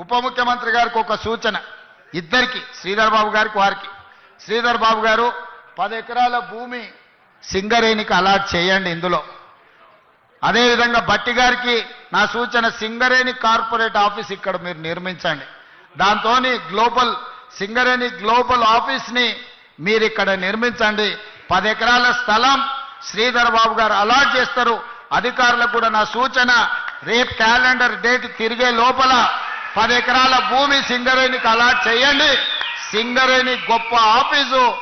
ఉప ముఖ్యమంత్రి గారికి ఒక సూచన. ఇద్దరికి శ్రీధర్ బాబు గారికి వారికి. శ్రీధర్ బాబు గారు పది ఎకరాల భూమి సింగరేణికి అలాట్ చేయండి ఇందులో. అదేవిధంగా బట్టి గారికి నా సూచన సింగరేణి కార్పొరేట్ ఆఫీస్ ఇక్కడ మీరు నిర్మించండి. దాంతో గ్లోబల్ సింగరేణి గ్లోబల్ ఆఫీస్ని మీరు ఇక్కడ నిర్మించండి. పది ఎకరాల స్థలం శ్రీధర్ బాబు గారు అలాట్ చేస్తారు. అధికారులకు కూడా నా సూచన రేపు క్యాలెండర్ డేట్ తిరిగే లోపల పది ఎకరాల భూమి సింగరేణికి అలాట్ చేయండి. సింగరేణి గొప్ప ఆఫీసు.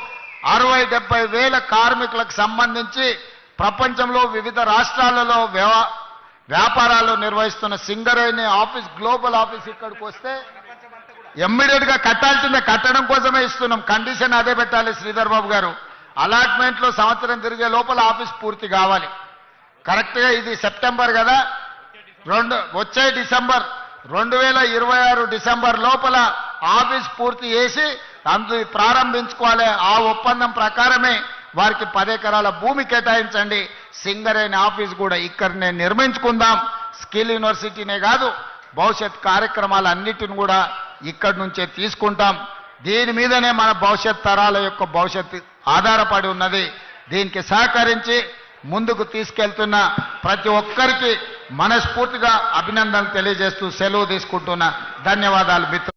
అరవై డెబ్బై వేల కార్మికులకు సంబంధించి ప్రపంచంలో వివిధ రాష్ట్రాలలో వ్యాపారాలు నిర్వహిస్తున్న సింగరేణి ఆఫీస్ గ్లోబల్ ఆఫీస్ ఇక్కడికి వస్తే ఎమ్మిడియట్గా కట్టాల్సిందే. కట్టడం కోసమే ఇస్తున్నాం. కండిషన్ అదే పెట్టాలి శ్రీధర్ బాబు గారు. అలాట్మెంట్లో సంవత్సరం తిరిగే లోపల ఆఫీస్ పూర్తి కావాలి. కరెక్ట్గా ఇది సెప్టెంబర్ కదా. రెండు వచ్చే డిసెంబర్ రెండు వేల ఇరవై ఆరు డిసెంబర్ లోపల ఆఫీస్ పూర్తి చేసి అందు ప్రారంభించుకోవాలి. ఆ ఒప్పందం ప్రకారమే వారికి పది ఎకరాల భూమి కేటాయించండి. సింగరేణి ఆఫీస్ కూడా ఇక్కడనే నిర్మించుకుందాం. స్కిల్ యూనివర్సిటీనే కాదు భవిష్యత్ కార్యక్రమాలన్నిటిని కూడా ఇక్కడి నుంచే తీసుకుంటాం. దీని మీదనే మన భవిష్యత్ తరాల యొక్క భవిష్యత్ ఆధారపడి ఉన్నది. దీనికి సహకరించి ముందుకు తీసుకెళ్తున్న ప్రతి ఒక్కరికి మనస్ఫూర్తిగా అభినందనలు తెలియజేస్తూ సెలవు తీసుకుంటున్న ధన్యవాదాలు మిత్రులు